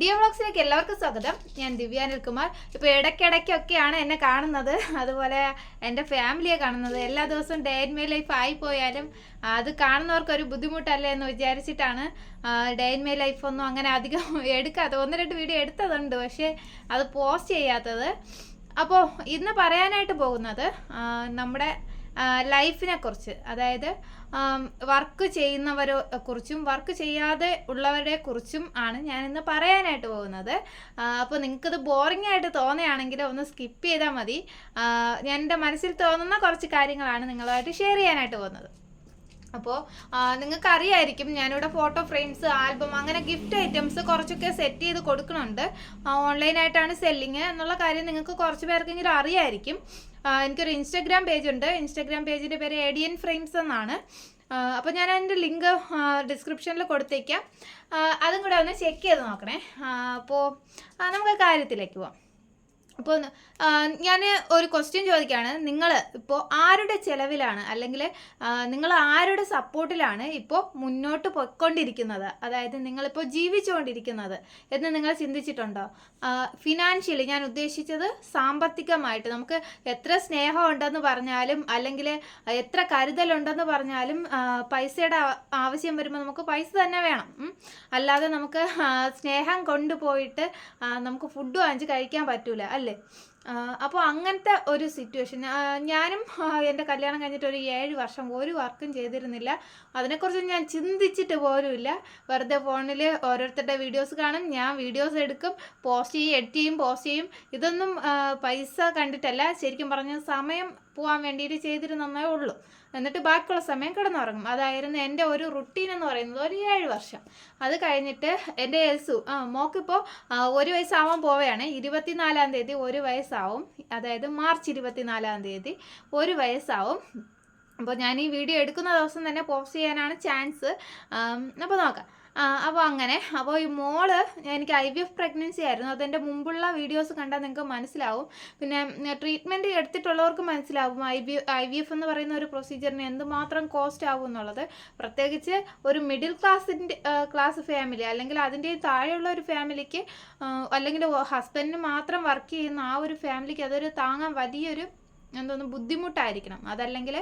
Deo വ്ളോഗ്സിലേക്ക് എല്ലാവർക്കും സ്വാഗതം. ഞാൻ ദിവ്യ അനിൽകുമാർ. ഇപ്പോൾ ഇടയ്ക്കിടയ്ക്കൊക്കെയാണ് എന്നെ കാണുന്നത്. അതുപോലെ എന്റെ ഫാമിലിയെ കാണുന്നത്. എല്ലാ ദിവസവും ഡേ ഇൻ മൈ ലൈഫ് ആയി പോയാലും അത് കാണുന്നവർക്ക് ഒരു ബുദ്ധിമുട്ടല്ലേ എന്ന് വിചാരിച്ചിട്ടാണ് ഡേ ഇൻ മൈ ലൈഫ് ഒന്നും അങ്ങനെ അധികം എടുക്കാത്തത് ഒന്ന് രണ്ട് വീഡിയോ എടുത്തതുണ്ട്. പക്ഷേ അത് പോസ്റ്റ് ചെയ്യാത്തത്. അപ്പോൾ ഇന്ന് പറയാനായിട്ട് പോകുന്നത് നമ്മുടെ ലൈഫിനെ കുറിച്ച്. അതായത് വർക്ക് ചെയ്യുന്നവരെ കുറിച്ചും വർക്ക് ചെയ്യാതെ ഉള്ളവരെ കുറിച്ചും ആണ് ഞാൻ ഇന്ന് പറയാനായിട്ട് പോകുന്നത്. അപ്പോൾ നിങ്ങൾക്കത് ബോറിംഗ് ആയിട്ട് തോന്നുകയാണെങ്കിൽ ഒന്ന് സ്കിപ്പ് ചെയ്താൽ മതി. ഞാൻ എന്റെ മനസ്സിൽ തോന്നുന്ന കുറച്ച് കാര്യങ്ങളാണ് നിങ്ങളുമായിട്ട് ഷെയർ ചെയ്യാനായിട്ട് പോകുന്നത്. അപ്പോൾ നിങ്ങൾക്ക് അറിയായിരിക്കും ഞാനിവിടെ ഫോട്ടോ ഫ്രെയിംസ് ആൽബം അങ്ങനെ ഗിഫ്റ്റ് ഐറ്റംസ് കുറച്ചൊക്കെ സെറ്റ് ചെയ്ത് കൊടുക്കുന്നുണ്ട് ഓൺലൈനായിട്ടാണ് സെല്ലിങ് എന്നുള്ള കാര്യം നിങ്ങൾക്ക് കുറച്ച് പേർക്കെങ്കിലും അറിയായിരിക്കും. എനിക്കൊരു ഇൻസ്റ്റാഗ്രാം പേജ് ഉണ്ട്. ഇൻസ്റ്റാഗ്രാം പേജിന്റെ പേര് എഡിയൻ ഫ്രെയിംസ് എന്നാണ്. അപ്പോൾ ഞാൻ അതിന്റെ ലിങ്ക് ഡിസ്ക്രിപ്ഷനിൽ കൊടുത്തേക്കാം. അതും കൂടെ ഒന്ന് ചെക്ക് ചെയ്ത് നോക്കണേ. അപ്പോൾ നമുക്ക് കാര്യത്തിലേക്ക് പോവാം. അപ്പോൾ ഞാൻ ഒരു ക്വസ്റ്റ്യൻ ചോദിക്കുകയാണ് നിങ്ങൾ ഇപ്പോൾ ആരുടെ ചെലവിലാണ്? അല്ലെങ്കിൽ നിങ്ങൾ ആരുടെ സപ്പോർട്ടിലാണ് ഇപ്പോൾ മുന്നോട്ട് പൊയ്ക്കൊണ്ടിരിക്കുന്നത്? അതായത് നിങ്ങളിപ്പോൾ ജീവിച്ചുകൊണ്ടിരിക്കുന്നത് എന്ന് നിങ്ങൾ ചിന്തിച്ചിട്ടുണ്ടോ? ഫിനാൻഷ്യലി ഞാൻ ഉദ്ദേശിച്ചത് സാമ്പത്തികമായിട്ട്. നമുക്ക് എത്ര സ്നേഹം ഉണ്ടെന്ന് പറഞ്ഞാലും അല്ലെങ്കിൽ എത്ര കരുതലുണ്ടെന്ന് പറഞ്ഞാലും പൈസയുടെ ആവശ്യം വരുമ്പോൾ നമുക്ക് പൈസ തന്നെ വേണം. അല്ലാതെ നമുക്ക് സ്നേഹം കൊണ്ടുപോയിട്ട് നമുക്ക് ഫുഡ് വാങ്ങിച്ച് കഴിക്കാൻ പറ്റൂല. അല്ലേ? അപ്പോൾ അങ്ങനത്തെ ഒരു സിറ്റുവേഷൻ ഞാനും എന്റെ കല്യാണം കഴിഞ്ഞിട്ട് ഒരു ഏഴ് വർഷം ഒരു വർക്കും ചെയ്തിരുന്നില്ല. അതിനെക്കുറിച്ച് ഞാൻ ചിന്തിച്ചിട്ട് പോലുമില്ല. വെറുതെ ഫോണിൽ ഓരോരുത്തരുടെ വീഡിയോസ് കാണും. ഞാൻ വീഡിയോസ് എടുക്കും പോസ്റ്റ് ചെയ്യും എഡിറ്റ് ചെയ്യും പോസ്റ്റ് ചെയ്യും. ഇതൊന്നും പൈസ കണ്ടിട്ടല്ല. ശരിക്കും പറഞ്ഞ സമയം പോകാൻ വേണ്ടിയിട്ട് ചെയ്തിരുന്നേ ഉള്ളൂ. എന്നിട്ട് ബാക്കിയുള്ള സമയം കിടന്നുറങ്ങും. അതായിരുന്നു എന്റെ ഒരു റുട്ടീൻ എന്ന് പറയുന്നത് ഒരു ഏഴ് വർഷം. അത് കഴിഞ്ഞിട്ട് എന്റെ എൽസു ആ മോക്കിപ്പോൾ ഒരു വയസ്സാവാൻ പോവുകയാണ്. ഇരുപത്തിനാലാം തീയതി ഒരു വയസ്സാവും. അതായത് മാർച്ച് ഇരുപത്തിനാലാം തീയതി ഒരു വയസ്സാവും. അപ്പോൾ ഞാൻ ഈ വീഡിയോ എടുക്കുന്ന ദിവസം തന്നെ പോസ്റ്റ് ചെയ്യാനാണ് ചാൻസ്. അപ്പോൾ നോക്കാം. അപ്പോൾ അങ്ങനെ. അപ്പോൾ ഈ മോൾ എനിക്ക് ഐ വി എഫ് പ്രഗ്നൻസി ആയിരുന്നു. അതെന്റെ മുമ്പുള്ള വീഡിയോസ് കണ്ടാൽ നിങ്ങൾക്ക് മനസ്സിലാവും. പിന്നെ ട്രീറ്റ്മെന്റ് എടുത്തിട്ടുള്ളവർക്ക് മനസ്സിലാവും. ഐ ഐ വി എഫ് എന്ന് പറയുന്ന ഒരു പ്രൊസീജിയറിന് എന്തുമാത്രം കോസ്റ്റ് ആവും എന്നുള്ളത്. പ്രത്യേകിച്ച് ഒരു മിഡിൽ ക്ലാസിന്റെ ക്ലാസ് ഫാമിലി അല്ലെങ്കിൽ അതിന്റെ താഴെയുള്ള ഒരു ഫാമിലിക്ക് അല്ലെങ്കിൽ ഹസ്ബൻഡിന് മാത്രം വർക്ക് ചെയ്യുന്ന ആ ഒരു ഫാമിലിക്ക് അതൊരു താങ്ങാൻ വലിയൊരു എന്തോന്ന് ബുദ്ധിമുട്ടായിരിക്കണം. അതല്ലെങ്കിൽ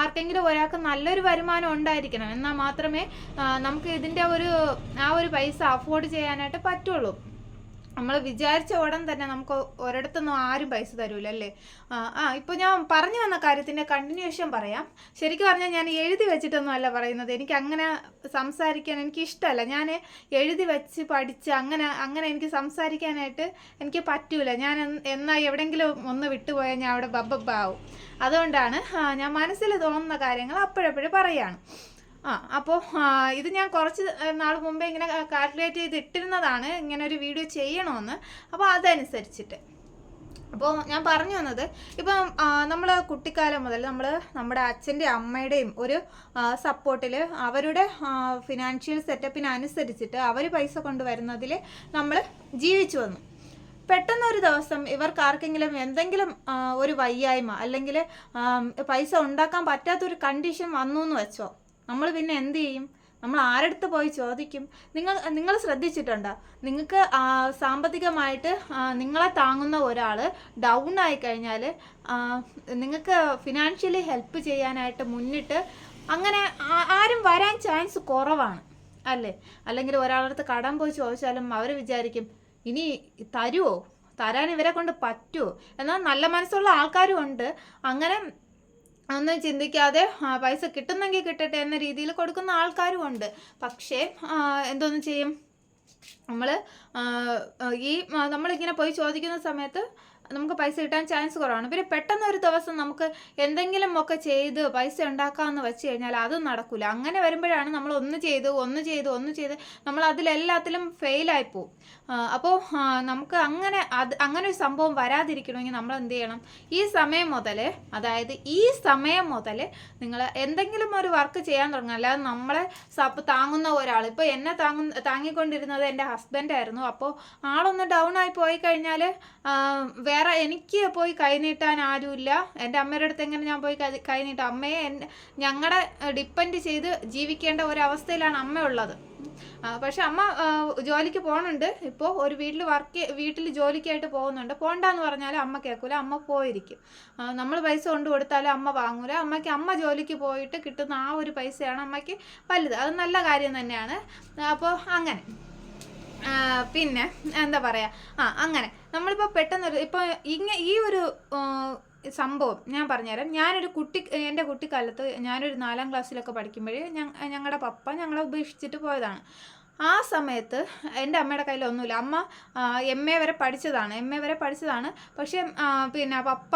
ആർക്കെങ്കിലും ഒരാൾക്ക് നല്ലൊരു വരുമാനം ഉണ്ടായിരിക്കണം. എന്നാൽ മാത്രമേ നമുക്ക് ഇതിന്റെ ഒരു ആ ഒരു പൈസ അഫോർഡ് ചെയ്യാനായിട്ട് പറ്റുള്ളൂ. നമ്മൾ വിചാരിച്ച ഉടൻ തന്നെ നമുക്ക് ഒരിടത്തൊന്നും ആരും പൈസ തരൂല അല്ലേ? ആ ഇപ്പോൾ ഞാൻ പറഞ്ഞു വന്ന കാര്യത്തിന്റെ കണ്ടിന്യൂഷൻ പറയാം. ശരിക്കും പറഞ്ഞാൽ ഞാൻ എഴുതി വെച്ചിട്ടൊന്നും അല്ല പറയുന്നത്. എനിക്ക് അങ്ങനെ സംസാരിക്കാൻ എനിക്ക് ഇഷ്ടമല്ല ഞാൻ എഴുതി വെച്ച് പഠിച്ച് അങ്ങനെ അങ്ങനെ എനിക്ക് സംസാരിക്കാനായിട്ട് എനിക്ക് പറ്റൂല. ഞാൻ എന്നാൽ എന്നാ എവിടെയെങ്കിലും ഒന്ന് വിട്ടുപോയാൽ ഞാൻ അവിടെ ബബ്ബാവും അതുകൊണ്ടാണ് ഞാൻ മനസ്സിൽ തോന്നുന്ന കാര്യങ്ങൾ അപ്പോഴപ്പോഴും പറയാണ്. ആ അപ്പോൾ ഇത് ഞാൻ കുറച്ച് നാൾ മുമ്പേ ഇങ്ങനെ കാൽക്കുലേറ്റ് ചെയ്ത് ഇട്ടിരുന്നതാണ്. ഇങ്ങനെ ഒരു വീഡിയോ ചെയ്യണമെന്ന് അപ്പോൾ അതനുസരിച്ചിട്ട്. അപ്പോൾ ഞാൻ പറഞ്ഞു വന്നത് ഇപ്പം നമ്മൾ കുട്ടിക്കാലം മുതൽ നമ്മൾ നമ്മുടെ അച്ഛന്റെ അമ്മയുടെയും ഒരു സപ്പോർട്ടിൽ അവരുടെ ഫിനാൻഷ്യൽ സെറ്റപ്പിനനുസരിച്ചിട്ട് അവർ പൈസ കൊണ്ടുവരുന്നതിൽ നമ്മൾ ജീവിച്ചു വന്നു. പെട്ടെന്നൊരു ദിവസം ഇവർക്ക് ആർക്കെങ്കിലും എന്തെങ്കിലും ഒരു വയ്യായ്മ അല്ലെങ്കിൽ പൈസ ഉണ്ടാക്കാൻ പറ്റാത്തൊരു കണ്ടീഷൻ വന്നു എന്ന് വെച്ചോ. നമ്മൾ പിന്നെ എന്ത് ചെയ്യും? നമ്മൾ ആരടുത്ത് പോയി ചോദിക്കും? നിങ്ങൾ നിങ്ങൾ ശ്രദ്ധിച്ചിട്ടുണ്ടോ? നിങ്ങൾക്ക് സാമ്പത്തികമായിട്ട് നിങ്ങളെ താങ്ങുന്ന ഒരാൾ ഡൗൺ ആയി കഴിഞ്ഞാൽ നിങ്ങൾക്ക് ഫിനാൻഷ്യലി ഹെൽപ്പ് ചെയ്യാനായിട്ട് മുന്നിട്ട് അങ്ങനെ ആരും വരാൻ ചാൻസ് കുറവാണ്. അല്ലേ? അല്ലെങ്കിൽ ഒരാളടുത്ത് കടം പോയി ചോദിച്ചാലും അവർ വിചാരിക്കും ഇനി തരുമോ തരാൻ ഇവരെ കൊണ്ട് പറ്റുമോ എന്നാൽ നല്ല മനസ്സുള്ള ആൾക്കാരും ഉണ്ട്. അങ്ങനെ ഒന്നും ചിന്തിക്കാതെ പൈസ കിട്ടുന്നെങ്കിൽ കിട്ടട്ടെ എന്ന രീതിയിൽ കൊടുക്കുന്ന ആൾക്കാരും ഉണ്ട്. പക്ഷേ എന്തൊന്നും ചെയ്യും? നമ്മൾ ഈ നമ്മളിങ്ങനെ പോയി ചോദിക്കുന്ന സമയത്ത് നമുക്ക് പൈസ കിട്ടാൻ ചാൻസ് കുറവാണ്. പിന്നെ പെട്ടെന്ന് ഒരു ദിവസം നമുക്ക് എന്തെങ്കിലും ഒക്കെ ചെയ്ത് പൈസ ഉണ്ടാക്കാമെന്ന് വെച്ച് കഴിഞ്ഞാൽ അതും നടക്കില്ല അങ്ങനെ വരുമ്പോഴാണ് നമ്മൾ ഒന്ന് ചെയ്ത് ഒന്ന് ചെയ്ത് ഒന്ന് ചെയ്ത് നമ്മൾ അതിലെല്ലാത്തിലും ഫെയിലായി പോകും അപ്പോൾ നമുക്ക് അങ്ങനെ അത് അങ്ങനെ ഒരു സംഭവം വരാതിരിക്കണമെങ്കിൽ നമ്മൾ എന്ത് ചെയ്യണം? ഈ സമയം മുതൽ അതായത് ഈ സമയം മുതൽ നിങ്ങൾ എന്തെങ്കിലും ഒരു വർക്ക് ചെയ്യാൻ തുടങ്ങുക അല്ലാതെ നമ്മളെ താങ്ങുന്ന ഒരാൾ ഇപ്പോൾ എന്നെ താങ്ങുന്ന താങ്ങിക്കൊണ്ടിരുന്നത് എന്റെ ഹസ്ബൻഡായിരുന്നു അപ്പോൾ ആളൊന്ന് ഡൗൺ ആയി പോയി കഴിഞ്ഞാൽ വേറെ എനിക്ക് പോയി കൈനീട്ടാൻ ആരുമില്ല. എന്റെ അമ്മയുടെ അടുത്ത് എങ്ങനെ ഞാൻ പോയി കൈനീട്ടാം അമ്മയെ ഞങ്ങളെ ഡിപ്പെൻഡ് ചെയ്ത് ജീവിക്കേണ്ട ഒരവസ്ഥയിലാണ് അമ്മ ഉള്ളത്. പക്ഷെ അമ്മ ജോലിക്ക് പോകുന്നുണ്ട് ഇപ്പോൾ ഒരു വീട്ടിൽ വർക്ക് വീട്ടിൽ ജോലിക്കായിട്ട് പോകുന്നുണ്ട്. പോണ്ടെന്ന് പറഞ്ഞാൽ അമ്മ കേൾക്കൂല അമ്മ പോയിരിക്കും. നമ്മൾ പൈസ കൊണ്ട് കൊടുത്താലും അമ്മ വാങ്ങൂല. അമ്മയ്ക്ക് അമ്മ ജോലിക്ക് പോയിട്ട് കിട്ടുന്ന ആ ഒരു പൈസയാണ് അമ്മയ്ക്ക് വലുത്. അത് നല്ല കാര്യം തന്നെയാണ്. അപ്പോൾ അങ്ങനെ. പിന്നെ എന്താ പറയാ? ആ അങ്ങനെ. നമ്മളിപ്പോ പെട്ടെന്ന് ഇപ്പോൾ ഇങ്ങ ഈ ഒരു സംഭവം ഞാൻ പറഞ്ഞുതരാം. ഞാനൊരു കുട്ടി എന്റെ കുട്ടിക്കാലത്ത് ഞാനൊരു നാലാം ക്ലാസ്സിലൊക്കെ പഠിക്കുമ്പോഴേ ഞങ്ങളുടെ പപ്പ ഞങ്ങളെ ഉപേക്ഷിച്ചിട്ട് പോയതാണ്. ആ സമയത്ത് എന്റെ അമ്മയുടെ കയ്യിലൊന്നുമില്ല അമ്മ എം എ വരെ പഠിച്ചതാണ്. എം എ വരെ പഠിച്ചതാണ്. പക്ഷേ പിന്നെ പപ്പ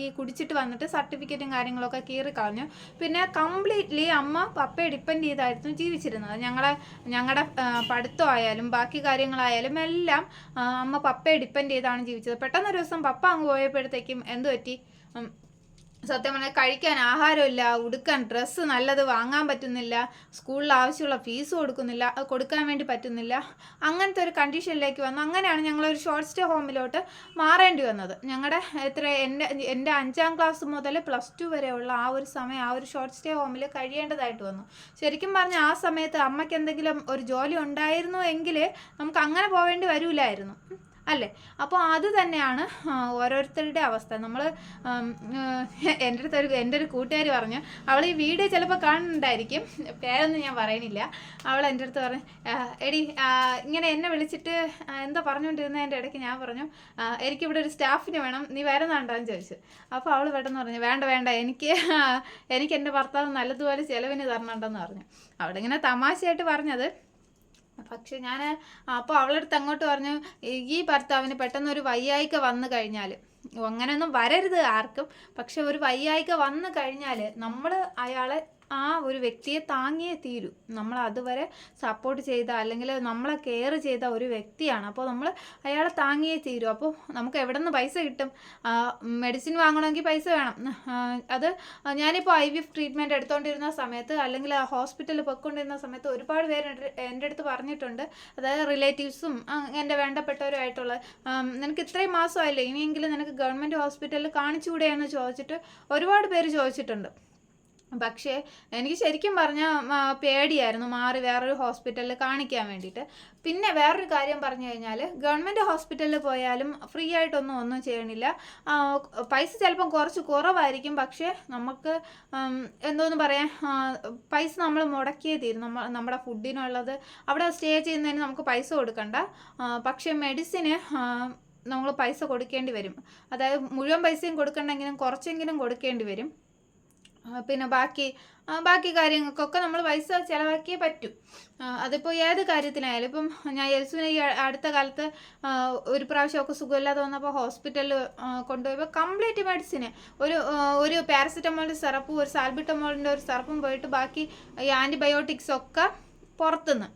ഈ കുടിച്ചിട്ട് വന്നിട്ട് സർട്ടിഫിക്കറ്റും കാര്യങ്ങളൊക്കെ കീറി കളഞ്ഞു. പിന്നെ കംപ്ലീറ്റ്ലി അമ്മ പപ്പയെ ഡിപ്പെൻഡ് ചെയ്തായിരുന്നു ജീവിച്ചിരുന്നത്. ഞങ്ങളെ ഞങ്ങളുടെ പഠിത്തമായാലും ബാക്കി കാര്യങ്ങളായാലും എല്ലാം അമ്മ പപ്പയെ ഡിപ്പെൻഡ് ചെയ്താണ് ജീവിച്ചത്. പെട്ടെന്നൊരു ദിവസം പപ്പ അങ്ങ് പോയപ്പോഴത്തേക്കും എന്ത് പറ്റി? സത്യം പറഞ്ഞാൽ കഴിക്കാൻ ആഹാരമില്ല ഉടുക്കാൻ ഡ്രസ്സ് നല്ലത് വാങ്ങാൻ പറ്റുന്നില്ല സ്കൂളിൽ ആവശ്യമുള്ള ഫീസ് കൊടുക്കുന്നില്ല കൊടുക്കാൻ വേണ്ടി പറ്റുന്നില്ല. അങ്ങനത്തെ ഒരു കണ്ടീഷനിലേക്ക് വന്നു. അങ്ങനെയാണ് ഞങ്ങളൊരു ഷോർട്ട് സ്റ്റേ ഹോമിലോട്ട് മാറേണ്ടി വന്നത്. ഞങ്ങളുടെ എത്ര എന്റെ എന്റെ അഞ്ചാം ക്ലാസ് മുതൽ പ്ലസ് ടു വരെയുള്ള ആ ഒരു സമയം ആ ഒരു ഷോർട്ട് സ്റ്റേ ഹോമിൽ കഴിയേണ്ടതായിട്ട് വന്നു. ശരിക്കും പറഞ്ഞാൽ ആ സമയത്ത് അമ്മയ്ക്ക് എന്തെങ്കിലും ഒരു ജോലി ഉണ്ടായിരുന്നു എങ്കിൽ നമുക്ക് അങ്ങനെ പോവേണ്ടി വരൂലായിരുന്നു. ഉം. അല്ലേ? അപ്പോൾ അത് തന്നെയാണ് ഓരോരുത്തരുടെ അവസ്ഥ. നമ്മൾ എന്റെ അടുത്ത് ഒരു എന്റെ ഒരു കൂട്ടുകാരി പറഞ്ഞു അവൾ ഈ വീഡിയോ ചിലപ്പോൾ കാണുന്നുണ്ടായിരിക്കും. പേരൊന്നും ഞാൻ പറയുന്നില്ല അവൾ എന്റെ അടുത്ത് പറഞ്ഞു എടി ഇങ്ങനെ എന്നെ വിളിച്ചിട്ട് എന്താ പറഞ്ഞുകൊണ്ടിരുന്നതിന്റെ ഇടയ്ക്ക് ഞാൻ പറഞ്ഞു "ആ, എനിക്കിവിടെ ഒരു സ്റ്റാഫിന് വേണം നീ വരുന്നുണ്ടോയെന്ന് ചോദിച്ചു. അപ്പോൾ അവൾ പെട്ടെന്ന് പറഞ്ഞു വേണ്ട വേണ്ട എനിക്ക് എനിക്ക് എന്റെ ഭർത്താവ് നല്ലതുപോലെ ചിലവിന് തരണുണ്ടെന്ന് പറഞ്ഞു. അവളിങ്ങനെ തമാശയായിട്ട് പറഞ്ഞത് പക്ഷെ ഞാൻ അപ്പോൾ അവളടുത്ത് അങ്ങോട്ട് പറഞ്ഞു ഈ ഭർത്താവിന് പെട്ടെന്ന് ഒരു വയ്യായിക വന്നു കഴിഞ്ഞാൽ അങ്ങനെയൊന്നും വരരുത് ആർക്കും. പക്ഷെ ഒരു വയ്യായിക വന്നു കഴിഞ്ഞാൽ നമ്മൾ അയാളെ ആ ഒരു വ്യക്തിയെ താങ്ങിയേ തീരൂ. നമ്മൾ അതുവരെ സപ്പോർട്ട് ചെയ്ത അല്ലെങ്കിൽ നമ്മളെ കെയർ ചെയ്ത ഒരു വ്യക്തിയാണ്. അപ്പോൾ നമ്മൾ അയാളെ താങ്ങിയേ തീരൂ. അപ്പോൾ നമുക്ക് എവിടെ നിന്ന് പൈസ കിട്ടും? മെഡിസിൻ വാങ്ങണമെങ്കിൽ പൈസ വേണം. അത് ഞാനിപ്പോൾ ഐ വി എഫ് ട്രീറ്റ്മെന്റ് എടുത്തുകൊണ്ടിരുന്ന സമയത്ത് അല്ലെങ്കിൽ ഹോസ്പിറ്റലിൽ പൊയ്ക്കൊണ്ടിരുന്ന സമയത്ത് ഒരുപാട് പേര് എന്റെ- അടുത്ത് പറഞ്ഞിട്ടുണ്ട്. അതായത് റിലേറ്റീവ്സും എന്റെ വേണ്ടപ്പെട്ടവരുമായിട്ടുള്ള നിനക്ക് ഇത്രയും മാസമായില്ലേ? ഇനിയെങ്കിലും നിനക്ക് ഗവൺമെന്റ് ഹോസ്പിറ്റലിൽ കാണിച്ചുകൂടെയെന്ന് ചോദിച്ചിട്ട് ഒരുപാട് പേര് ചോദിച്ചിട്ടുണ്ട്. പക്ഷേ എനിക്ക് ശരിക്കും പറഞ്ഞാൽ പേടിയായിരുന്നു മാറി വേറൊരു ഹോസ്പിറ്റലിൽ കാണിക്കാൻ വേണ്ടിയിട്ട്. പിന്നെ വേറൊരു കാര്യം പറഞ്ഞു കഴിഞ്ഞാൽ ഗവൺമെന്റ് ഹോസ്പിറ്റലിൽ പോയാലും ഫ്രീ ആയിട്ടൊന്നും ഒന്നും ചെയ്യണില്ല. പൈസ ചിലപ്പം കുറച്ച് കുറവായിരിക്കും. പക്ഷേ നമുക്ക് എന്തോന്ന് പറയാം പൈസ നമ്മൾ മുടക്കിയേ തീരും. നമ്മൾ നമ്മുടെ ഫുഡിനുള്ളത് അവിടെ സ്റ്റേ ചെയ്യുന്നതിന് നമുക്ക് പൈസ കൊടുക്കണ്ട. പക്ഷേ മെഡിസിന് നമ്മൾ പൈസ കൊടുക്കേണ്ടി വരും. അതായത് മുഴുവൻ പൈസയും കൊടുക്കണ്ടെങ്കിലും കുറച്ചെങ്കിലും കൊടുക്കേണ്ടി വരും. പിന്നെ ബാക്കി ബാക്കി കാര്യങ്ങൾക്കൊക്കെ നമ്മൾ പൈസ ചിലവാക്കിയേ പറ്റും. അതിപ്പോൾ ഏത് കാര്യത്തിനായാലും ഇപ്പം ഞാൻ യേശുവിനെ ഈ അടുത്ത കാലത്ത് ഒരു പ്രാവശ്യമൊക്കെ സുഖമില്ലാതെ വന്നപ്പോൾ ഹോസ്പിറ്റലിൽ കൊണ്ടുപോയപ്പോൾ കംപ്ലീറ്റ് മെഡിസിന്. ഒരു ഒരു പാരസിറ്റമോളിന്റെ സിറപ്പും ഒരു സാൽബിറ്റമോളിന്റെ ഒരു സിറപ്പും പോയിട്ട് ബാക്കി ഈ ആന്റിബയോട്ടിക്സ് ഒക്കെ പുറത്തുനിന്ന്.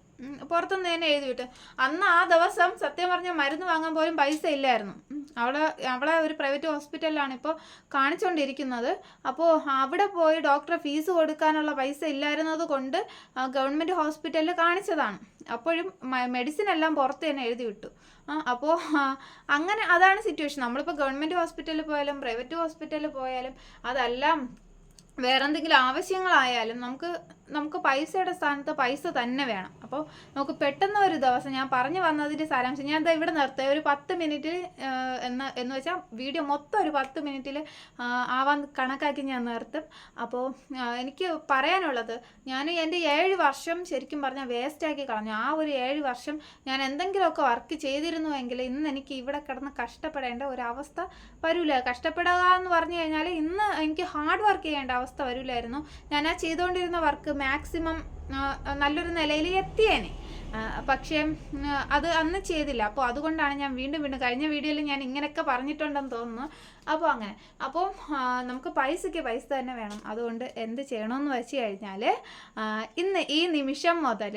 പുറത്തുനിന്ന് തന്നെ എഴുതി വിട്ട്. അന്ന് ആ ദിവസം സത്യം പറഞ്ഞ മരുന്ന് വാങ്ങാൻ പോലും പൈസ ഇല്ലായിരുന്നു. അവളെ അവളെ ഒരു പ്രൈവറ്റ് ഹോസ്പിറ്റലിലാണ് ഇപ്പോൾ കാണിച്ചുകൊണ്ടിരിക്കുന്നത് അപ്പോൾ അവിടെ പോയി ഡോക്ടറെ ഫീസ് കൊടുക്കാനുള്ള പൈസ ഇല്ലായിരുന്നത് കൊണ്ട് ഗവൺമെന്റ് ഹോസ്പിറ്റലിൽ കാണിച്ചതാണ്. അപ്പോഴും മെഡിസിൻ എല്ലാം പുറത്ത് തന്നെ എഴുതി വിട്ടു. അപ്പോൾ അങ്ങനെ അതാണ് സിറ്റുവേഷൻ നമ്മളിപ്പോൾ ഗവൺമെന്റ് ഹോസ്പിറ്റലിൽ പോയാലും പ്രൈവറ്റ് ഹോസ്പിറ്റലിൽ പോയാലും അതെല്ലാം വേറെന്തെങ്കിലും ആവശ്യങ്ങളായാലും നമുക്ക് നമുക്ക് പൈസയുടെ സ്ഥാനത്ത് പൈസ തന്നെ വേണം. അപ്പോൾ നമുക്ക് പെട്ടെന്ന് ഒരു ദിവസം ഞാൻ പറഞ്ഞു വന്നതിന്റെ സാരാംശം ഞാൻ ഇവിടെ നിർത്തുക ഒരു പത്ത് മിനിറ്റ് എന്ന് എന്ന് വെച്ചാൽ വീഡിയോ മൊത്തം ഒരു പത്ത് മിനിറ്റിൽ ആവാൻ കണക്കാക്കി ഞാൻ നിർത്തും. അപ്പോൾ എനിക്ക് പറയാനുള്ളത് ഞാൻ എന്റെ ഏഴ് വർഷം ശരിക്കും പറഞ്ഞാൽ വേസ്റ്റാക്കി കളഞ്ഞു. ആ ഒരു ഏഴ് വർഷം ഞാൻ എന്തെങ്കിലുമൊക്കെ വർക്ക് ചെയ്തിരുന്നുവെങ്കിൽ ഇന്ന് എനിക്ക് ഇവിടെ കിടന്ന് കഷ്ടപ്പെടേണ്ട ഒരു അവസ്ഥ വരില്ല കഷ്ടപ്പെടുക എന്ന് പറഞ്ഞു കഴിഞ്ഞാൽ ഇന്ന് എനിക്ക് ഹാർഡ് വർക്ക് ചെയ്യേണ്ട അവസ്ഥ വരില്ലായിരുന്നു ഞാൻ ആ ചെയ്തുകൊണ്ടിരുന്ന വർക്ക് മാക്സിമം നല്ലൊരു നിലയിൽ എത്തിയേനെ. പക്ഷേ അത് അന്ന് ചെയ്തില്ല. അപ്പോൾ അതുകൊണ്ടാണ് ഞാൻ വീണ്ടും വീണ്ടും കഴിഞ്ഞ വീഡിയോയിൽ ഞാൻ ഇങ്ങനെയൊക്കെ പറഞ്ഞിട്ടുണ്ടെന്ന് തോന്നുന്നു. അപ്പോൾ അങ്ങനെ. അപ്പോൾ നമുക്ക് പൈസയ്ക്ക് പൈസ തന്നെ വേണം. അതുകൊണ്ട് എന്ത് ചെയ്യണമെന്ന് വെച്ച് കഴിഞ്ഞാൽ ഇന്ന് ഈ നിമിഷം മുതൽ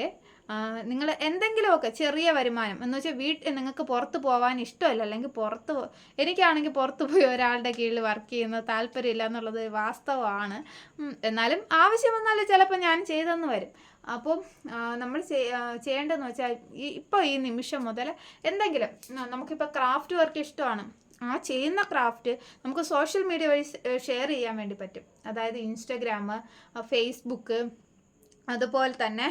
നിങ്ങൾ എന്തെങ്കിലുമൊക്കെ ചെറിയ വരുമാനം എന്ന് വെച്ചാൽ വീട്ടിൽ നിങ്ങൾക്ക് പുറത്ത് പോകാൻ ഇഷ്ടമല്ല അല്ലെങ്കിൽ പുറത്ത് എനിക്കാണെങ്കിൽ പുറത്ത് പോയി ഒരാളുടെ കീഴിൽ വർക്ക് ചെയ്യുന്ന താല്പര്യമില്ല എന്നുള്ളത് വാസ്തവമാണ്. എന്നാലും ആവശ്യം വന്നാൽ ചിലപ്പോൾ ഞാൻ ചെയ്തെന്ന് വരും. അപ്പോൾ നമ്മൾ ചെയ്യേണ്ടതെന്ന് വെച്ചാൽ ഈ ഇപ്പോൾ ഈ നിമിഷം മുതൽ എന്തെങ്കിലും നമുക്കിപ്പോൾ ക്രാഫ്റ്റ് വർക്ക് ഇഷ്ടമാണ്. ആ ചെയ്യുന്ന ക്രാഫ്റ്റ് നമുക്ക് സോഷ്യൽ മീഡിയ വഴി ഷെയർ ചെയ്യാൻ വേണ്ടി പറ്റും. അതായത് ഇൻസ്റ്റഗ്രാം ഫേസ്ബുക്ക് അതുപോലെ തന്നെ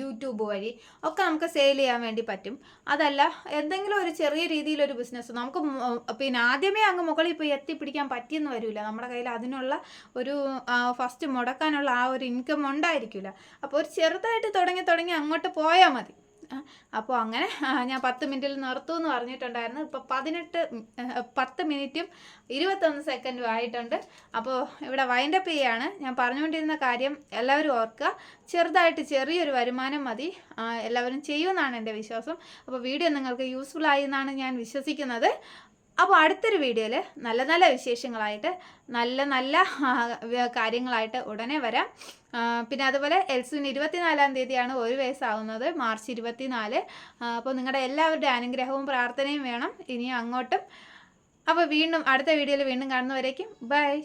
യൂട്യൂബ് വഴി ഒക്കെ നമുക്ക് സെയിൽ ചെയ്യാൻ വേണ്ടി പറ്റും. അതല്ല എന്തെങ്കിലും ഒരു ചെറിയ രീതിയിലൊരു ബിസിനസ് നമുക്ക് പിന്നെ ആദ്യമേ അങ്ങ് മുകളിൽ പോയി എത്തിപ്പിടിക്കാൻ പറ്റിയെന്ന് വരില്ല നമ്മുടെ കയ്യിൽ അതിനുള്ള ഒരു ഫസ്റ്റ് മുടക്കാനുള്ള ആ ഒരു ഇൻകം ഉണ്ടായിരിക്കില്ല അപ്പോൾ ഒരു ചെറുതായിട്ട് തുടങ്ങി തുടങ്ങി അങ്ങോട്ട് പോയാൽ മതി. അപ്പോൾ അങ്ങനെ ഞാൻ പത്ത് മിനിറ്റിൽ നിർത്തുമെന്ന് പറഞ്ഞിട്ടുണ്ടായിരുന്നു. ഇപ്പോൾ പതിനെട്ട് പത്ത് മിനിറ്റും ഇരുപത്തൊന്ന് സെക്കൻഡും ആയിട്ടുണ്ട്. അപ്പോൾ ഇവിടെ വൈൻഡപ്പ് ചെയ്യാണ്. ഞാൻ പറഞ്ഞുകൊണ്ടിരുന്ന കാര്യം എല്ലാവരും ഓർക്കുക. ചെറുതായിട്ട് ചെറിയൊരു വരുമാനം മതി. എല്ലാവരും ചെയ്യുമെന്നാണ് എന്റെ വിശ്വാസം. അപ്പോൾ വീഡിയോ നിങ്ങൾക്ക് യൂസ്ഫുൾ ആയി എന്നാണ് ഞാൻ വിശ്വസിക്കുന്നത്. അപ്പോൾ അടുത്തൊരു വീഡിയോയിൽ നല്ല നല്ല വിശേഷങ്ങളായിട്ട് നല്ല നല്ല കാര്യങ്ങളായിട്ട് ഉടനെ വരാം. പിന്നെ അതുപോലെ എൽസുവിന് ഇരുപത്തിനാലാം തീയതിയാണ് ഒരു വയസ്സാവുന്നത് മാർച്ച് ഇരുപത്തിനാല്. അപ്പോൾ നിങ്ങളുടെ എല്ലാവരുടെ അനുഗ്രഹവും പ്രാർത്ഥനയും വേണം. ഇനിയും അങ്ങോട്ടും. അപ്പോൾ വീണ്ടും അടുത്ത വീഡിയോയിൽ വീണ്ടും കാണുന്നവരേക്കും ബൈ.